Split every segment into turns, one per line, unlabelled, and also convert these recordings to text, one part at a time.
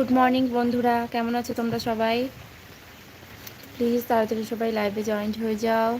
Good morning বন্ধুরা। কেমন আছো তোমরা সবাই? প্লিজ তাড়াতাড়ি সবাই লাইভে জয়েন্ট হয়ে যাও।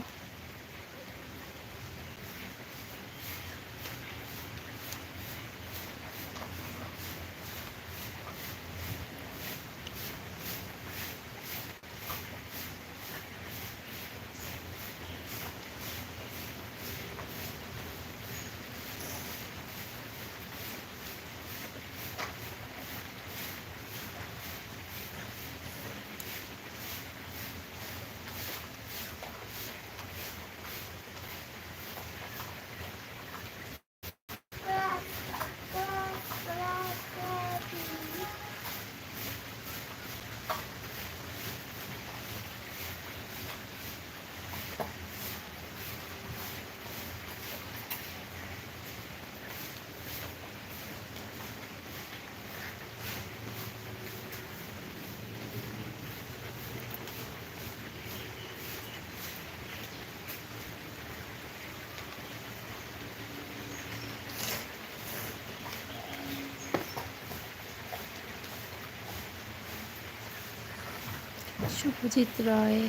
শুভজিৎ রয়।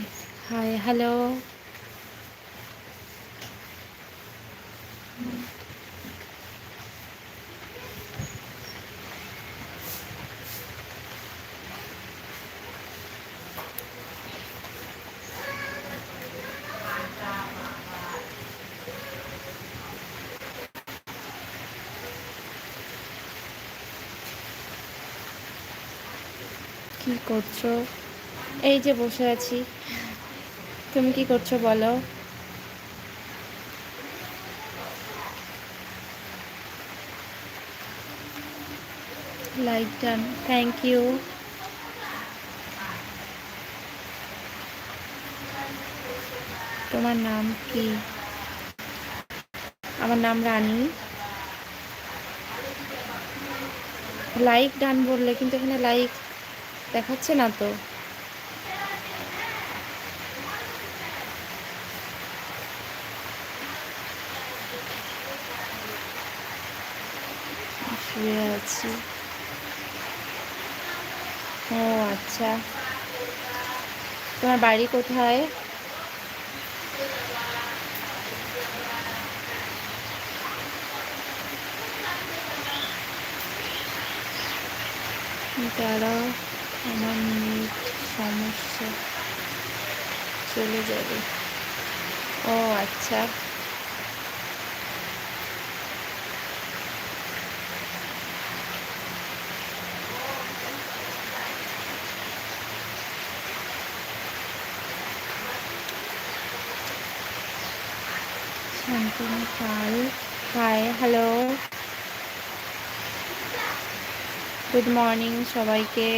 হাই হ্যালো কি করছ? এই যে বসে আছি। তুমি কি করছ বলো? লাইক ডান থ্যাংক ইউ তোমার নাম কি? আমার নাম রানী। লাইক ডান বললে কিন্তু এখানে লাইক দেখাচ্ছে না তো শুয়ে আছি ও আচ্ছা তোমার বাড়ি কোথায়? তারা আমার সমস্যা চলে যাবে। ও আচ্ছা। Pal hi hello good morning সবাইকে।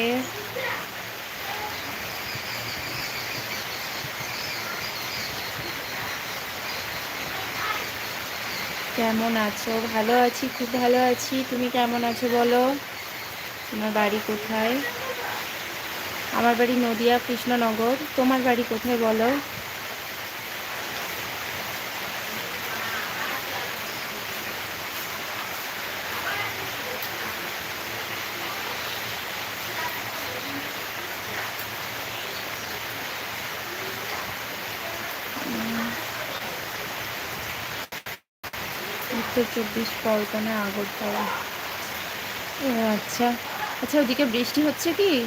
কেমন আছো? ভালো আছি, খুব ভালো আছি। তুমি কেমন আছো বলো? তোমার বাড়ি কোথায়? আমার বাড়ি নদিয়া, কৃষ্ণনগর। তোমার বাড়ি কোথায় বলো? উত্তর চব্বিশ পরগনা, আগরতলা। ও আচ্ছা। আচ্ছা ওদিকে বৃষ্টি হচ্ছে কি?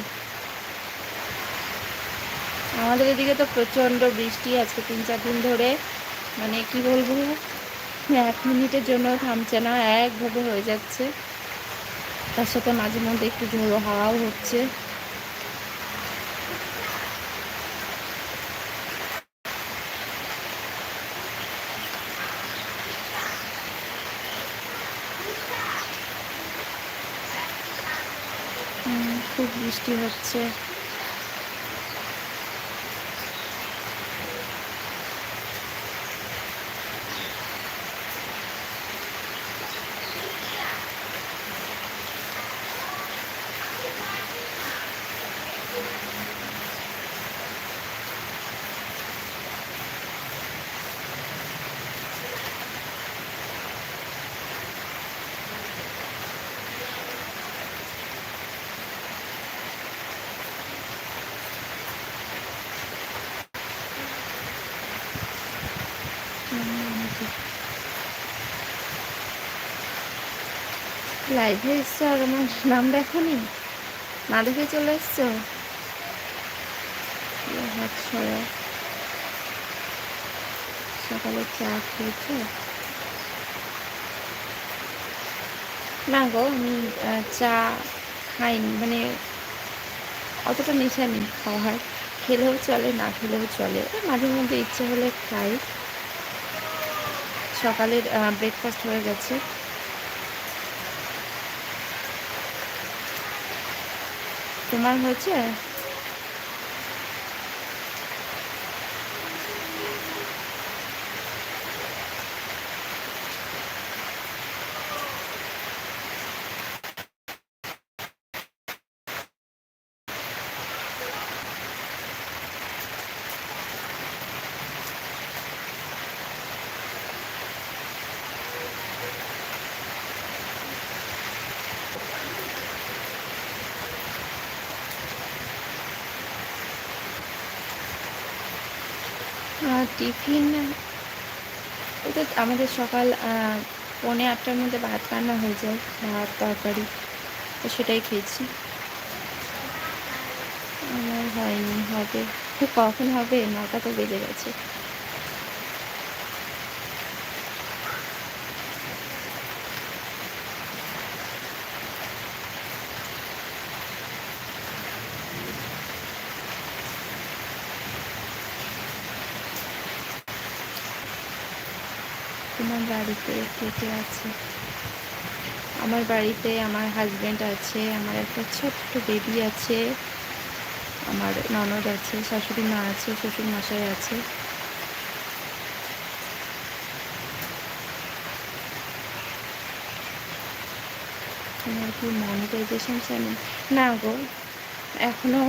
আমাদের এদিকে তো প্রচণ্ড বৃষ্টি আজকে তিন চার দিন ধরে। মানে কি বলব? এক মিনিটের জন্য থামছে না, একভাবে হয়ে যাচ্ছে। তার সাথে মাঝে মধ্যে একটু ঝোড়ো হাওয়াও হচ্ছে। খুব বৃষ্টি হচ্ছে। লাইভে এসছো আর আমার নাম দেখনি? না দেখে চলে এসছো? হাত সকালে চা খেয়েছো? না গো, আমি চা খাইনি মানে অতটা নেশা নেই খাওয়ার। খেলেও চলে, না খেলেও চলে। মাঝে মধ্যে ইচ্ছে হলে খাই। সকালের ব্রেকফাস্ট হয়ে গেছে। তোমার হয়েছে টিফিন তো আমাদের সকাল পৌনে আটটার মধ্যে ভাত রান্না হয়ে যায়, ভাত, তরকারি, তো সেটাই খেয়েছি। আমার হয়নি, হবে। কখন হবে? নটা তো বেজে গেছে তোমার বাড়িতে কে কে আছে? আমার বাড়িতে আমার হাজব্যান্ড আছে, আমার একটা ছোট্ট বেবি আছে, আমার ননদ আছে, শাশুড়ি মা আছে, শ্বশুর মশাই আছে। তোমার কি মনিটাইজেশন চ্যানেল না গো এখনও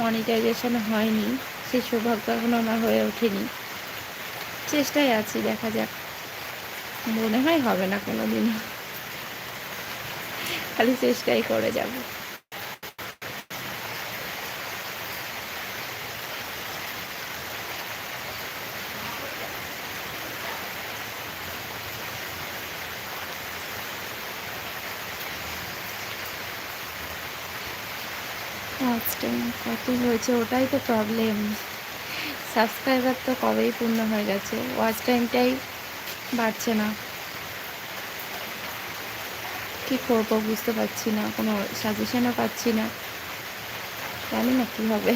মনিটাইজেশন হয়নি, সেই সৌভাগ্য এখনও আমার হয়ে ওঠেনি। চেষ্টায় আছি, দেখা যাক। মনে হয় হবে না কোনো দিনও খালি চেষ্টাই করে যাব। কত হয়েছে ওটাই তো প্রবলেম সাবস্ক্রাইবার তো কবেই পূর্ণ হয়ে গেছে। ওয়াচ টাইমটাই বাড়ছে না। কি করব বুঝতে পারছি না, কোনো সাজেশনও পাচ্ছি না। জানি না কী হবে।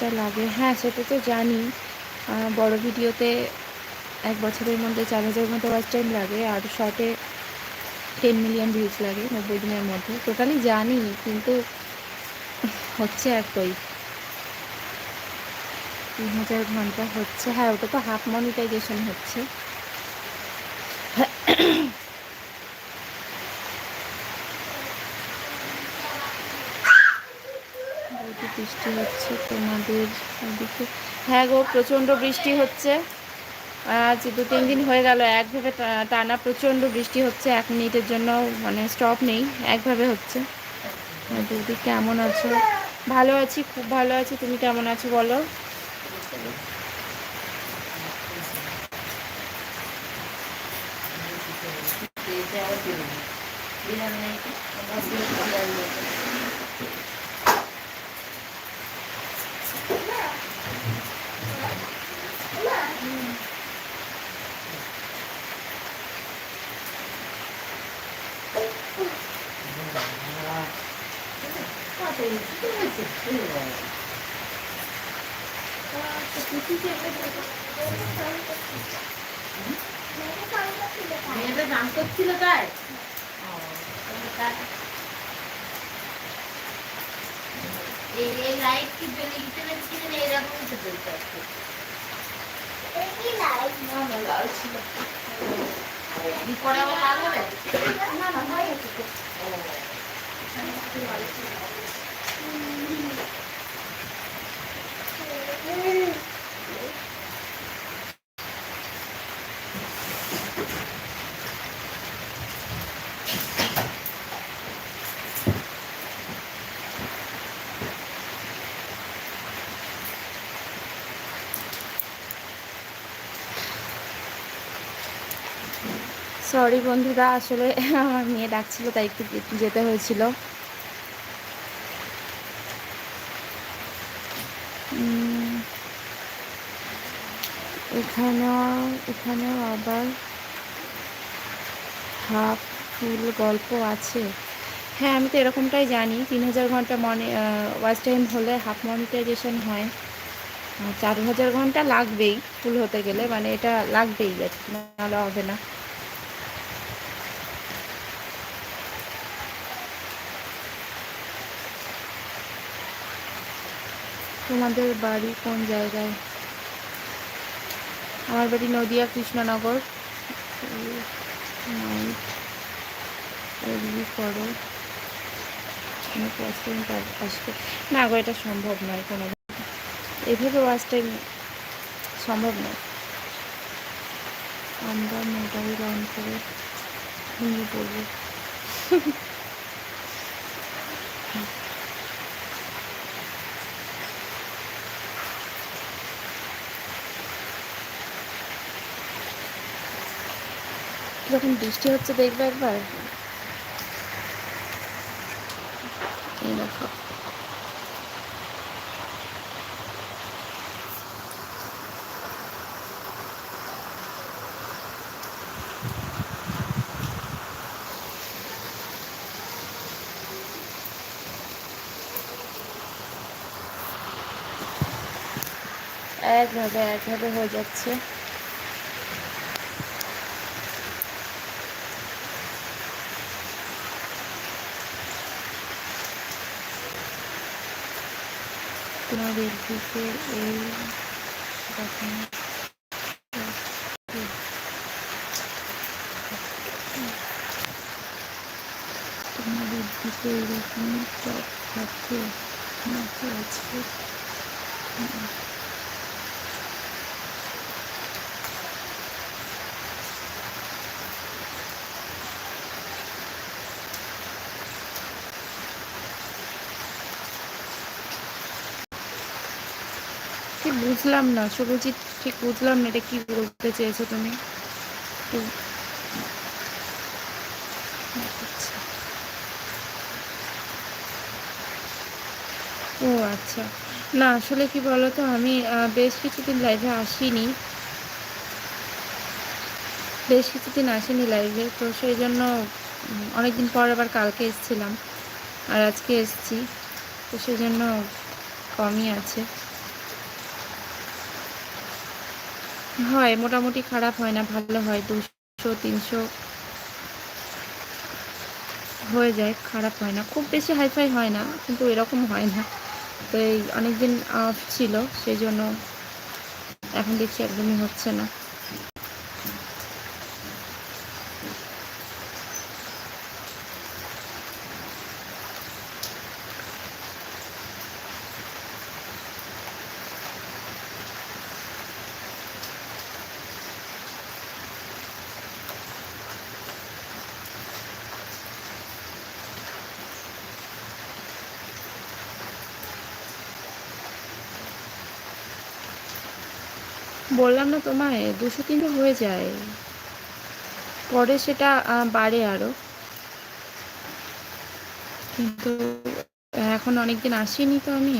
চার লাগে। হ্যাঁ সেটা তো জানি। বড় ভিডিওতে এক বছরের মধ্যে চার হাজার মতো ওয়াচ টাইম লাগে। আর শর্টে টেন মিলিয়ন ভিউজ লাগে নব্বই দিনের মধ্যে। টোটালি জানি, কিন্তু হচ্ছে একই। তিন হাজার ঘণ্টা হচ্ছে। হ্যাঁ ওটা তো হাফ মনিটাইজেশন হচ্ছে। বৃষ্টি হচ্ছে তোমাদের ওদিকে। হ্যাঁ গো, প্রচণ্ড বৃষ্টি হচ্ছে। আজ দু তিন দিন হয়ে গেল, একভাবে টানা প্রচণ্ড বৃষ্টি হচ্ছে, এক মিনিটের জন্য মানে স্টপ নেই, একভাবে হচ্ছে। দিদি কেমন আছো? ভালো আছি, খুব ভালো আছি, তুমি কেমন আছো বলো?
মেয়েটা গান লাইট কি জ্বলে গেছে না কি জানি এরকমই তো জ্বলতে আছে না না
সরি বন্ধুরা, আসলে আমার মেয়ে ডাকছিল, তাই একটু যেতে হয়েছিল। এখানেও এখানেও আবার হাফ ফুল গল্প আছে। হ্যাঁ আমি তো এরকমটাই জানি, তিন হাজার ঘণ্টা মনে ওয়াচ টাইম হলে হাফ মনিটাইজেশন হয়। চার হাজার ঘণ্টা লাগবেই ফুল হতে গেলে মানে এটা লাগবেই, আর নাহলে হবে না। তোমাদের বাড়ি কোন জায়গায়? আমার বাড়ি নদিয়া কৃষ্ণনগর। করো আসবে না গো, এটা সম্ভব নয় কোনো এভাবে ওয়াচ টাইম সম্ভব নয়। আমরা মোবাইল অন করে ঘুমিয়ে পড়ব। যখন বৃষ্টি হচ্ছে দেখবে একবার? একভাবে একভাবে হয়ে যাচ্ছে তোমাদের দিকে এই রকম তোমাদের দিকে এইরকম টপ থাকে নাকি আছে ঠিক বুঝলাম না, শুভজিৎ ঠিক বুঝলাম না এটা কি বলতে চেয়েছো তুমি। ও আচ্ছা না আসলে কি বলতো আমি বেশ কিছুদিন লাইভে আসিনি। বেশ কিছুদিন আসিনি লাইভে তো সেই জন্য অনেকদিন পর আবার কালকে এসেছিলাম। আর আজকে এসেছি, তো সেই জন্য কমই আছে। হয়, মোটামুটি খারাপ হয় না, ভালো হয়। দুশো তিনশো হয়ে যায়, খারাপ হয় না। খুব বেশি হাইফাই হয় না, কিন্তু এরকম হয় না। তো এই অনেকদিন অফ ছিল, সেই জন্য এখন দেখছি একদমই হচ্ছে না। বললাম না তোমায়, দুশো তিনশো হয়ে যায়। পরে সেটা বাড়ে আরও। কিন্তু এখন অনেকদিন আসিনি তো আমি।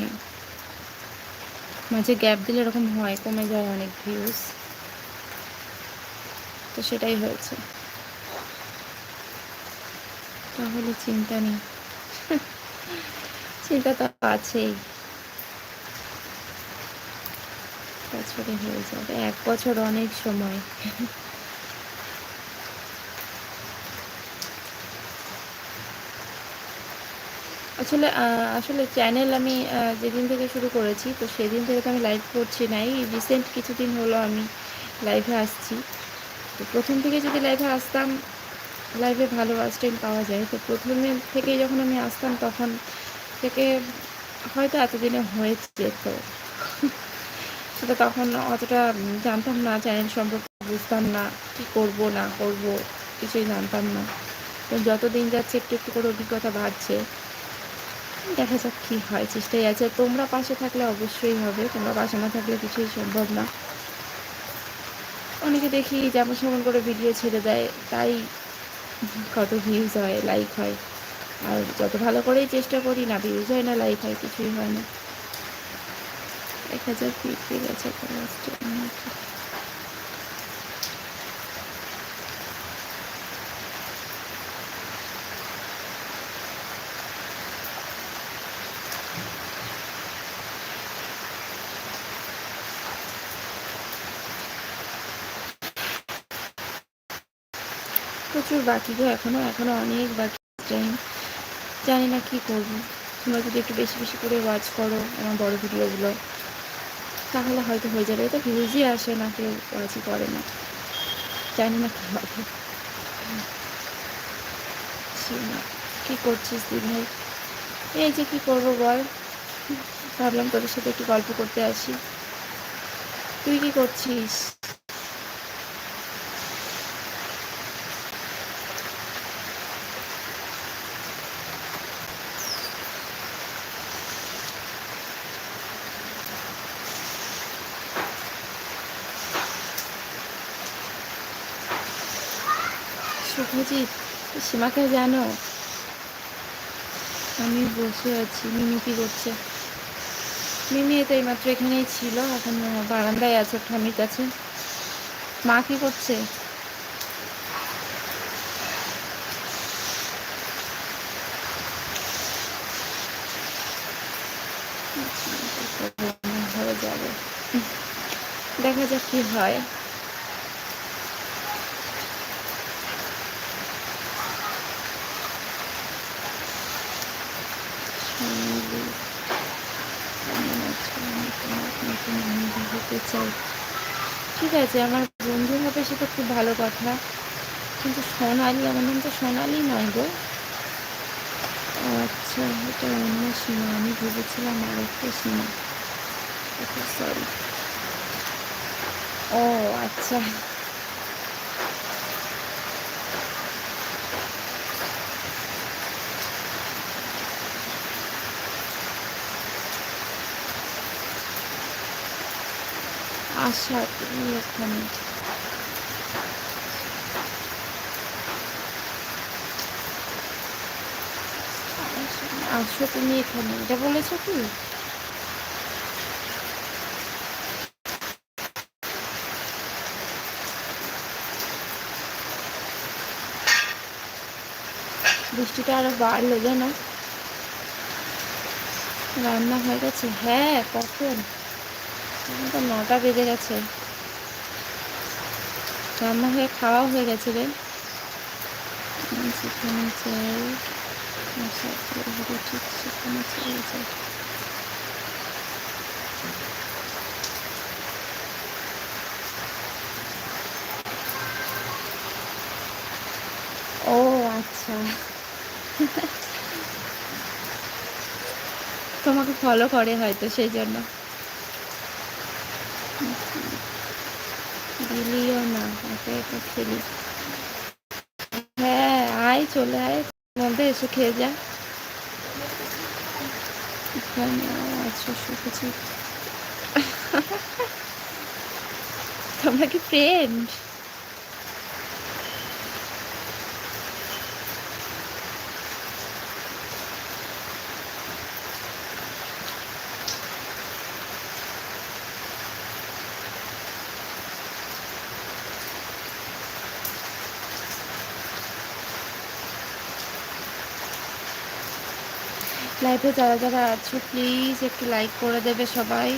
মাঝে গ্যাপ দিলে এরকম হয়, কমে যায় অনেক ভিউজ তো সেটাই হয়েছে। তাহলে চিন্তা নেই। চিন্তা তো আছেই। বছরে হয়ে যাবে। এক বছর অনেক সময়। আসলে আসলে চ্যানেল আমি যেদিন থেকে শুরু করেছি, তো সেদিন থেকে তো আমি লাইভ করছি না। এই রিসেন্ট কিছুদিন হলো আমি লাইভে আসছি। তো প্রথম থেকে যদি লাইভে আসতাম লাইভে ভালো ওয়াচ টাইম পাওয়া যায়। তো প্রথমে থেকে যখন আমি আসতাম, তখন থেকে হয়তো এতদিনে হয়ে যেত সেটা তখন অতটা জানতাম না চ্যানেল সম্পর্কে বুঝতাম না, কি করব, না করব, কিছুই জানতাম না। তো যত দিন যাচ্ছে একটু একটু করে অভিজ্ঞতা বাড়ছে। দেখা যাক কী হয়, চেষ্টাই আছে। তোমরা পাশে থাকলে অবশ্যই হবে, তোমরা পাশে না থাকলে কিছুই সম্ভব না। অনেকে দেখি যেমন সেমন করে ভিডিও ছেড়ে দেয়, তাই কত ভিউজ হয় লাইক হয়। আর যত ভালো করেই চেষ্টা করি, না ভিউজ হয়, না লাইক হয়, কিছুই হয় না। গেছে প্রচুর বাকি গো, এখনও এখনও অনেক বাকি টাইম জানি না কি করব। তোমরা যদি একটু বেশি বেশি করে ওয়াচ করো আমার বড় ভিডিওগুলো তাহলে হয়তো হয়ে যাবে। এটা ভিউজই আসে না, কেউ কাজই করে না। জানি না কী হবে। কী করছিস দিন ভাই? এই যে কী করব বল? ভাবলাম তোদের সাথে একটু গল্প করতে আসি। তুই কী করছিস? শুভজিৎ সীমাকে জানো। আমি বসে আছি, মিমি কি করছে? মিমি তো এইমাত্র এখানেই ছিল, এখন বারান্দায় আছে ঠামির কাছে। মা কি করছে? দেখা যাক কি হয় সঙ্গী কেমন আছো? আমি তোমার নতুন বন্ধু হতে চাই ঠিক আছে, আমার বন্ধু হবে সেটা খুব ভালো কথা। কিন্তু সোনালি, আমার নাম তো সোনালি নয় গো। আচ্ছা এটা অন্য সীমা, আমি ভেবেছিলাম আর একটা সীমা সরি ও আচ্ছা। আশা এখানে আসো তুমি এখানে, এটা বলেছ কি? বৃষ্টিটা আরও বাড়লো যেন রান্না হয়ে গেছে। হ্যাঁ কখন? তো নটা বেজে গেছে। রান্না হয়ে, খাওয়াও হয়ে গেছে রে। ও আচ্ছা। তোমাকে ফলো করে হয়তো, সেই জন্য দিলিও না একা একা খেলি। হ্যাঁ আয় চলে আয় মধ্যে এসে খেয়ে যা। তোমরা কি ফ্রেন্ড লাইভে যারা যারা আছো প্লিজ একটু লাইক করে দেবে সবাই।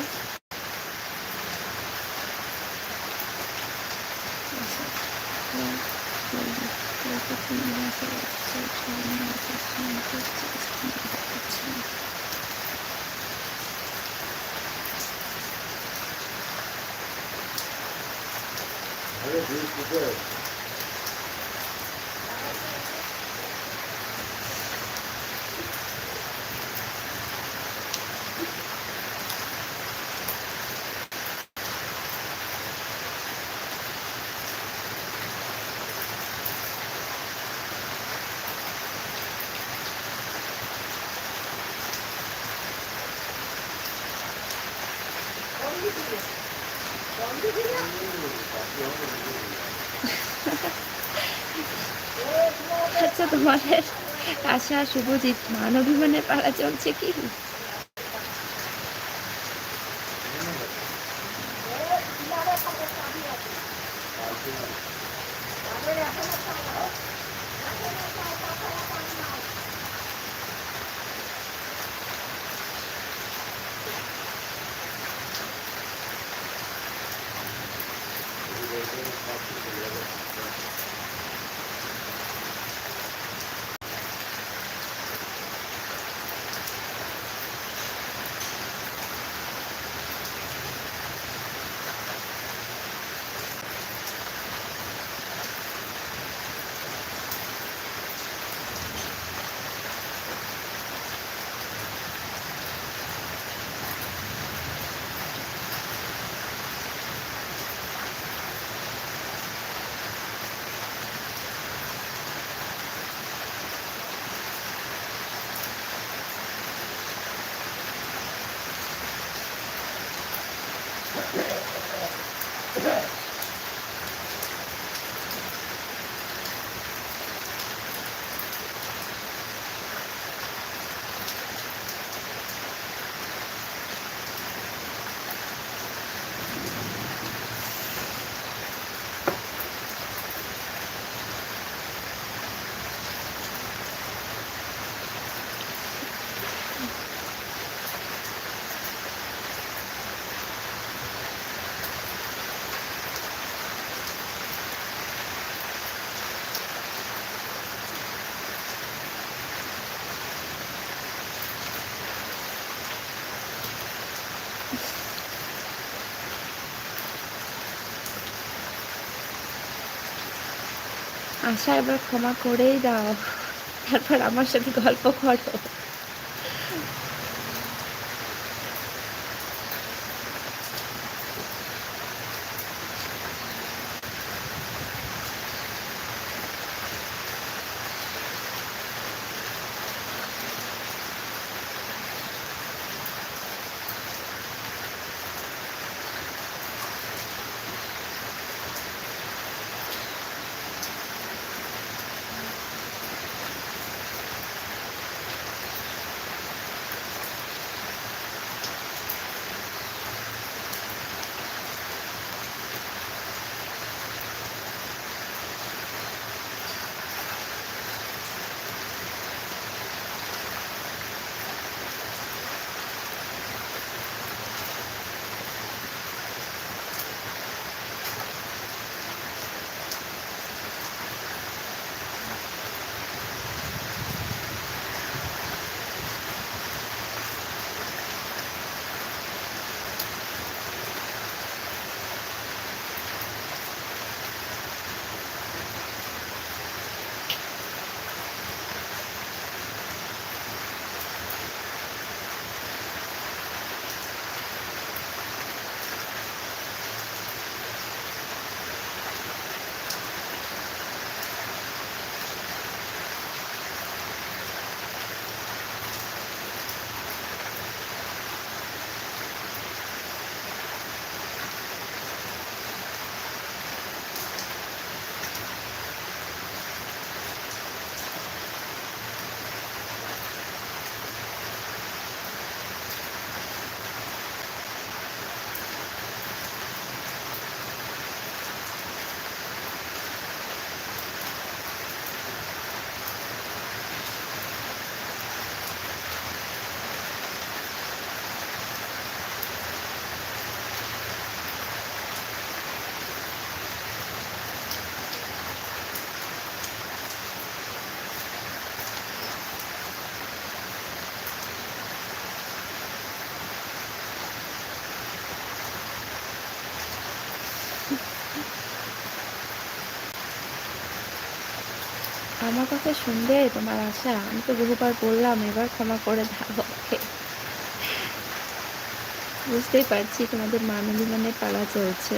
আচ্ছা তোমাদের আশা শুভজিৎ মান অভিমানের পাড়া চলছে কি? আশা এবার ক্ষমা করেই দাও। তারপর আমার সাথে গল্প করো। আমার কথা শুনবে? তোমার আশা? আমি তো বহুবার বললাম, এবার ক্ষমা করে দাও বুঝতেই পারছি তোমাদের মানবী মানে পালা চলছে।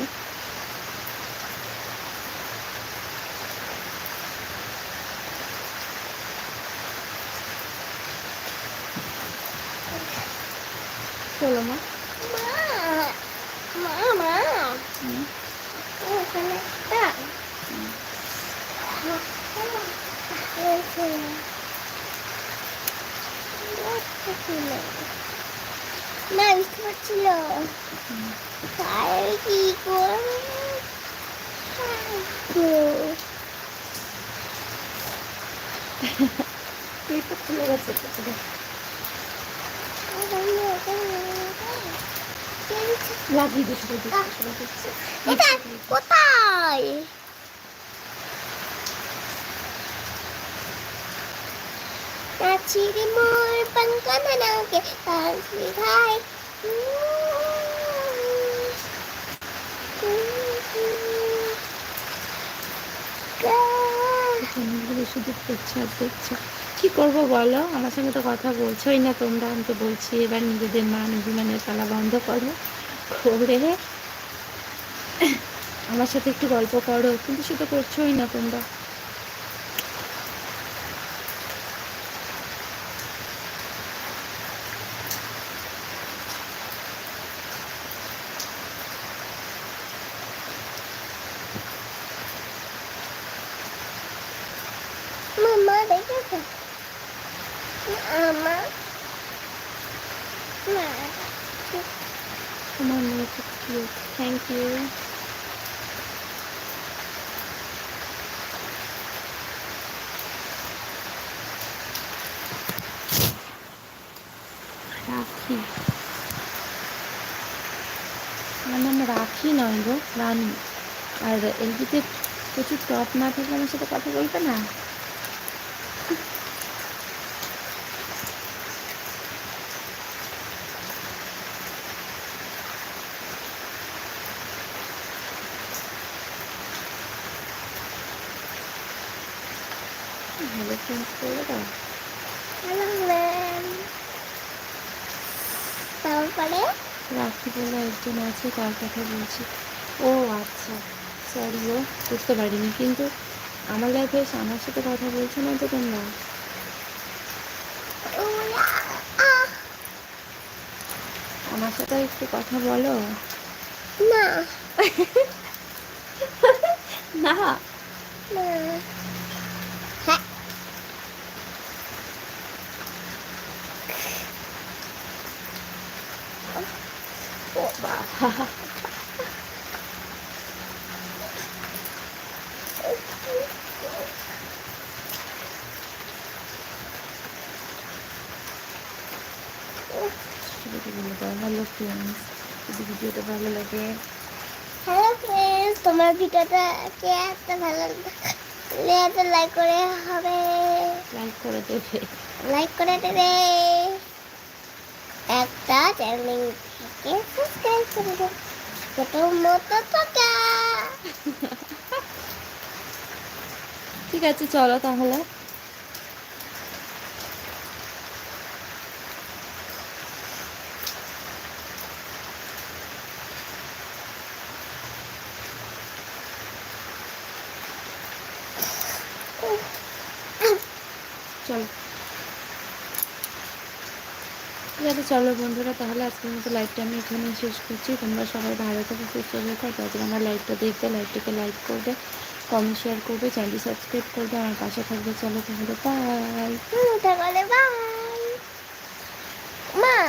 이거
풀려가지고 꼬 타이 나 지금
물빵 꺼내놓게 다시
가이 শুধু করছে আর দেখছে। কি করব বলো? আমার সঙ্গে তো কথা বলছোই না তোমরা, আমি তো বলছি এবার নিজেদের মান অভিমানের পালা বন্ধ করো। করে আমার সাথে একটু গল্প করো, কিন্তু সেটা করছোই না তোমরা
মামা দেখেছ আমা মা
তোমার মেয়ে খুব কিউট থ্যাংক ইউ রাখি আমার নাম রাখি নয় গো রানী আর এলবিতে প্রচুর টপ না থাকলে আমার সাথে কথা বলবে না ফ্রেন্ড করে দাও
তারপরে
রাখি বলে একজন আছে তার কথা বলছি ও আচ্ছা। সরি ও বুঝতে পারিনি কিন্তু আমার লাইফে এসে আমার সাথে কথা বলছো না তো তোমরা?
আহ
আমার সাথে একটু কথা বলো।
না।
না।
না হ্যাঁ
ও বাবা হ্যালো ফ্রেন্ডস যদি ভিডিওটা ভালো লাগে
হ্যালো ফ্রেন্ডস তোমার ভিডিওটা কে একটা ভালো লাগলে একটা লাইক করে হবে।
লাইক করে দেবে।
লাইক করে দেবে। একটা চ্যানেল থেকে সাবস্ক্রাইব করে দেবে ছোট মতো টাকা
ঠিক আছে চলো তাহলে চলো বন্ধুরা, তাহলে আজকের মতো লাইভটা আমি এখানে শেষ করছি। তোমরা সবাই ভালো থাকো, সুস্থ থাকো তাদের আমার লাইভটা দেখবে লাইভটাকে লাইক করবে কমেন্ট শেয়ার করবে চ্যানেলটি সাবস্ক্রাইব করবে, আমার পাশে থাকবে। চলো
তাহলে বাই